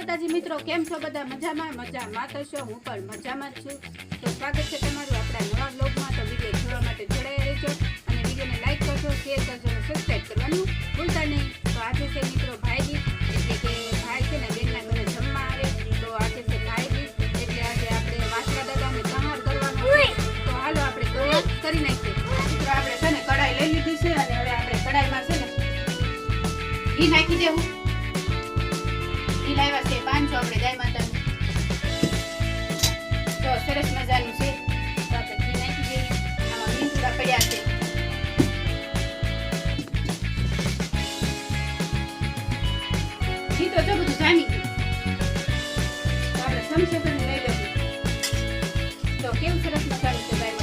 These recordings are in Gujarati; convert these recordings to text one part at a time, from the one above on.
માતાજી મિત્રો, કેમ છો બધા? મજામાં? મજામાં તો છો, હું પણ મજામાં જ છું. તો સ્વાગત છે તમારું આપણા નવા બ્લોગમાં તો વીડિયો જોવા માટે જોડાયા રહેજો અને વિડીયોને લાઈક કરજો શેર કરજો અને સબસ્ક્રાઈબ કરવાનું ભૂલતા નહીં. તો આજે છે મિત્રો ભાઈબીજ, એટલે કે ભાઈ છે ને બેનના ઘરે જમવા આવે. તો આજે છે ભાઈબીજ, એટલે આજે આપણે વાસણા દાદાને સંહાર કરવાનો તો હાલો આપણે તો કરી નાખીએ. મિત્રો, આપણે છે ને કઢાઈ લઈ લીધી છે અને હવે આપણે કઢાઈમાં છે ને ઘી નાખી દેવું. લાવ્યા છે પાંચસો આપણે ગાય માતાનું તો સરસ મજાનું છે તો તો જો બધું આપણે ચમચે લઈ લેવું તો કેવું સરસ મજાનું છે ગાય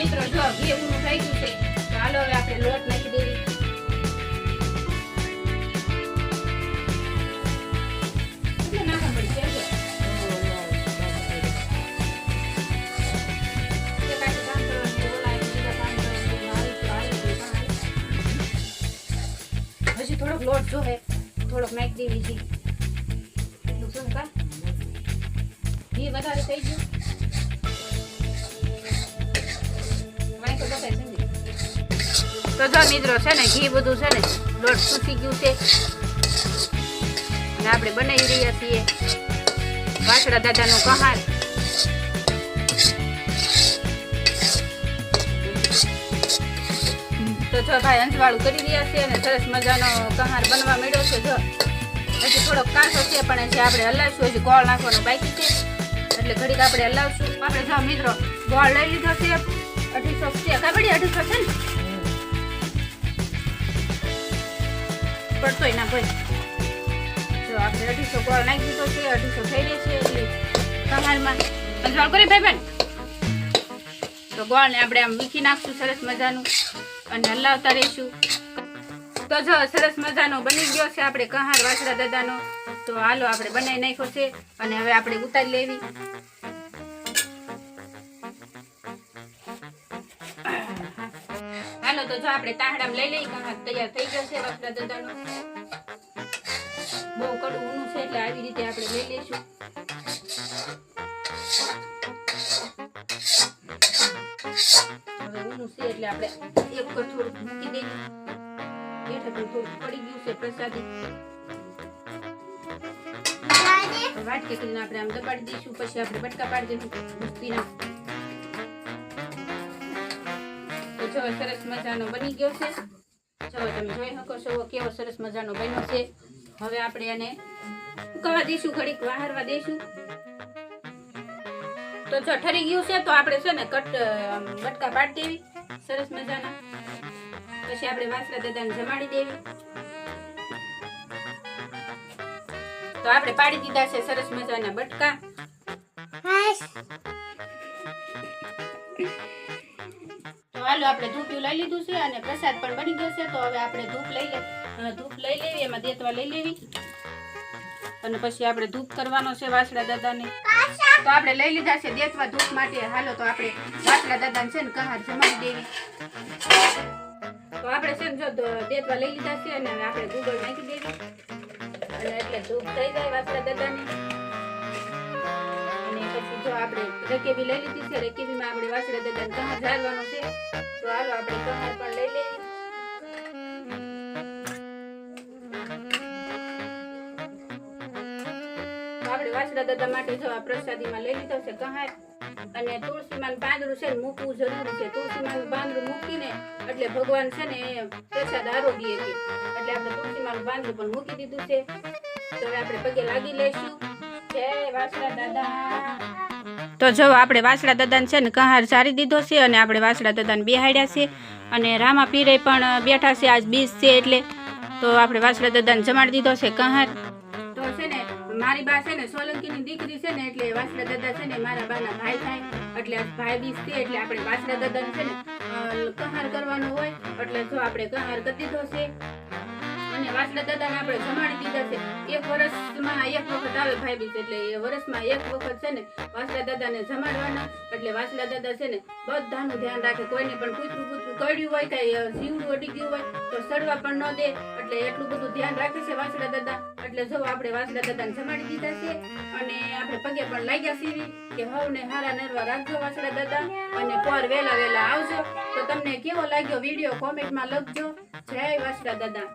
મિત્રો, જો ઘી ઊનું થઈ ગયું છે હાલો હવે આપણે લોટ નાખી દેવી જો. હજી થોડોક લોટ જોવે થોડોક નાખી દેવી છે. ઘી વધારે થઈ ગયું. તો જો મિત્રો છે ને, ઘી બધું છે ને, લોટ સૂકી ગયું છે. અને આપણે બનાવી રહ્યા છીએ વાસડા દાદાનો કહાર. તો જો અંજવાળું કરી રહ્યા છીએ અને સરસ મજાનો કહાર બનવા મળ્યો છે, જો. હજી કાચો છે, પણ જે આપણે હલાવશું, હજી ગોળ નાખવાનું બાકી છે. એટલે ઘડીક આપણે હલાવશું. આપણે જો ગોળ લઈ લીધો છે. અઢીસો છે. ખબર અઢીસો છે ને? પડતોય ના ભાઈ જો આપણે અઢીસો ગોળ નાખી દીધો છે, અઢીસો થઈ રહેશે એટલે કહારમાં અંજવાળ કરી ભાઈ બેન. તો ગોળને આપણે આમ વીખી નાખશું સરસ મજાનું અને હલાવતા રહીશું. તો જો સરસ મજાનો બની ગયો છે આપણે કહાર વાસડા દાદાનો. તો હાલો આપણે બનાવી નાખ્યો છે અને હવે આપણે ઉતારી લેવી. તો જો આપણે તાહડામ લઈ લઈ કહાર તૈયાર થઈ જશે છે દદાનો. બહુ કડું ઊનું છે એટલે આવી રીતે આપણે લઈ લઈશું. હવે ઊનું છે એટલે આપણે એક પર થોડુંક મૂકી દઈએ. હેઠળ થોડુંક પડી ગયું છે પ્રસાદી. વાટકે કરીને આપણે આમ દબાડી દઈશું પછી આપણે બટકા પાડી દઈશું મુસ્તીના જો સરસ મજાનો બની ગયો છે. જો તમે જોઈ શકો છો કેવો સરસ મજાનો બન્યો છે. હવે આપણે એને ઉકાવા દઈશું, ઘડીક વાહરવા દઈશું. તો જો ઠરી ગયું છે, તો આપણે છે ને કટ બટકા પાડી દેવી. સરસ મજાના. પછી આપણે વાસરા દાદાને જમાડી દેવી. તો આપણે પાડી દીધા છે સરસ મજાના બટકા. હાલો, આપણે ધૂપિયું લઈ લીધું છે અને પ્રસાદ પણ બની ગયો છે. તો હવે આપણે ધૂપ લઈ લે ધૂપ લઈ લેવી, એમાં દેતવા લઈ લેવી. અને પછી આપણે ધૂપ કરવાનો છે વાસડા દાદાને. તો આપણે લઈ લીધા છે દેતવા ધૂપ માટે. હાલો, તો આપણે વાસડા દાદાને છે ને કહાર જમાડી દેવી. તો આપણે છે ને જો દેતવા લઈ લીધા છે અને આપણે ગૂગળ નાખી દેવી. અને એટલે ધૂપ થઈ જાય વાસડા દાદાને. પછી જો આપણે રકેબી લઈ લીધી છે રકેબીમાં આપણે વાસડા દાદાને કહાર ઝાડવાનો છે. તો હાલો આપણે કહાર પણ લઈ લઈએ. આપણે વાસડા દાદા માટે જો આ પ્રસાદીમાં લઈ લીધો છે કહાર અને તુલસીમાં પાંદડું છે ને મૂકવું જરૂરી છે. તુલસીમાં પાંદડું મૂકીને, એટલે ભગવાન છે ને પ્રસાદ આરોગ્ય એટલે આપણે તુલસીમાં પાંદડું પણ મૂકી દીધું છે. તો હવે આપણે પગે લાગી લઈશું. તો જો આપણે વાસળા દાદાને છે ને કહાર સારી દીધો છે અને આપણે વાસળા દાદાને બેહાડ્યા છે અને રામા પીરે પણ બેઠા છે આજ બીજ છે એટલે તો આપણે વાસળા દાદાને જમાડી દીધો છે કહાર. તો છે ને મારી બા છે ને સોલંકીની દીકરી છે ને એટલે વાસળા દાદા છે ને મારા બાના ભાઈ થાય. એટલે આજ ભાઈ બીજ છે એટલે આપણે વાસળા દાદાને છે ને કહાર કરવાનો હોય. એટલે જો આપણે કહાર કરી દીધો છે વાસડા દાદાને આપણે જમાડી દીધા છે. એક વર્ષમાં એક વખત આવે ભાઈ એટલે એ વર્ષમાં એક વખત છે ને વાસડા દાદાને જમાડવાના. એટલે વાસલા દાદા છે ને બધાનું ધ્યાન રાખે. કોઈને પણ કૂતરું કૂતરું કડ્યું હોય કઈ જીવડું અડી ગયું હોય તો સડવા પણ ન દે. એટલે એટલું બધું ધ્યાન રાખે છે વાસલા દાદા. એટલે જો આપણે વાસડા દાદાને જમાડી દીધા છે અને આપણે પગે પણ લાગ્યા સીવી કે હવને હારા નરવા રાખજો વાસડા દાદા. અને પર વેલા વેલા આવજો. તો તમને કેવો લાગ્યો વીડિયો? કોમેન્ટમાં લખજો. જય વાસડા દાદા.